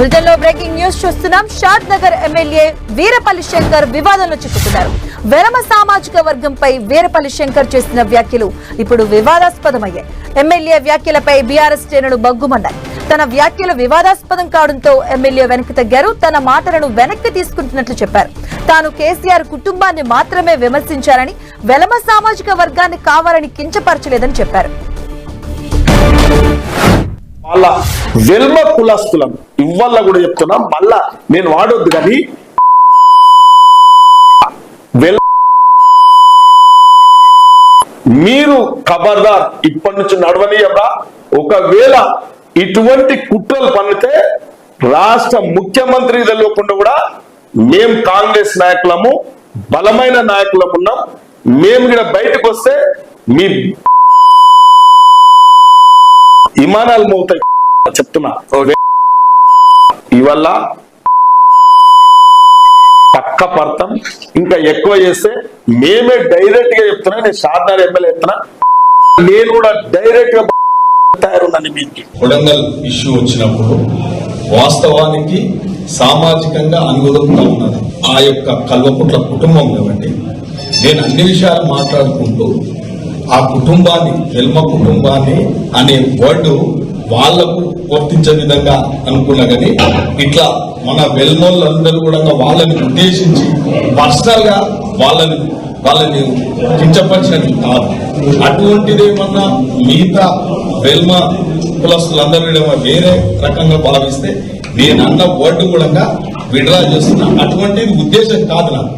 బులెటిన్లో breaking news చూస్తున్నాం. Shadnagar MLA Veerapalli Shankar వివాదంలో చిక్కుకున్నారు. వెరమ సామాజిక వర్గంపై వీరపల్లి శంకర్ చేసిన వ్యాఖ్యలు ఇప్పుడు వివాదాస్పదమయ్యాయి. ఎమ్మెల్యే వ్యాఖ్యలపై బీఆర్ఎస్ శ్రేణులు బగ్గుమన్నాయి తన వ్యాఖ్యలు వివాదాస్పదం కావడంతో ఎమ్మెల్యే వెనక్కి తగ్గారు. తన మాటలను వెనక్కి తీసుకుంటున్నట్లు చెప్పారు. తాను కేసీఆర్ కుటుంబాన్ని మాత్రమే విమర్శించారని వెలమ సామాజిక వర్గాన్ని కావాలని కించపరచలేదని చెప్పారు. వాళ్ళ వెల్మ కులస్తులం. ఇవ్వాల కూడా చెప్తున్నా మళ్ళా నేను వాడొద్దు కానీ మీరు ఖబర్దార్ ఇప్పటి నుంచి నడవనీయరా ఒకవేళ ఇటువంటి కుట్రలు పన్నితే రాష్ట్ర ముఖ్యమంత్రి తెలియకుండా కూడా మేం కాంగ్రెస్ నాయకులము బలమైన నాయకులం ఉన్నాం మేము కూడా బయటకు వస్తే మీ విమానాలు మోగుతాయి. చెప్తున్నా. ఇవల్ల పక్క పడతాం ఇంకా ఎక్కువ చేస్తే మేమే డైరెక్ట్గా చెప్తున్నా నేను షాద్నగర్ ఎమ్మెల్యే చెప్తున్నా. నేను కూడా డైరెక్ట్గా తయారున్నాను మీకు కొడంగల్ ఇష్యూ వచ్చినప్పుడు వాస్తవానికి సామాజికంగా అనుగుణంగా ఉన్నది. ఆ యొక్క కల్వకుట్ల కుటుంబం కాబట్టి నేను అన్ని విషయాలు మాట్లాడుకుంటూ ఆ కుటుంబాన్ని వెల్మ కుటుంబాన్ని అనే వర్డ్ వాళ్ళకు వర్తించే విధంగా అనుకున్నా కానీ ఇట్లా మన వెల్మోళ్ళందరూ కూడా వాళ్ళని ఉద్దేశించి పర్సనల్గా వాళ్ళని వాళ్ళని కించపరిచినట్లు కాదు. అటువంటిది ఏమన్నా మిగతా వెల్మ కులస్తులందరూ వేరే రకంగా భావిస్తే నేను అన్న వర్డ్ కూడా విడ్రా చేస్తున్నా. అటువంటిది ఉద్దేశం కాదు నాకు.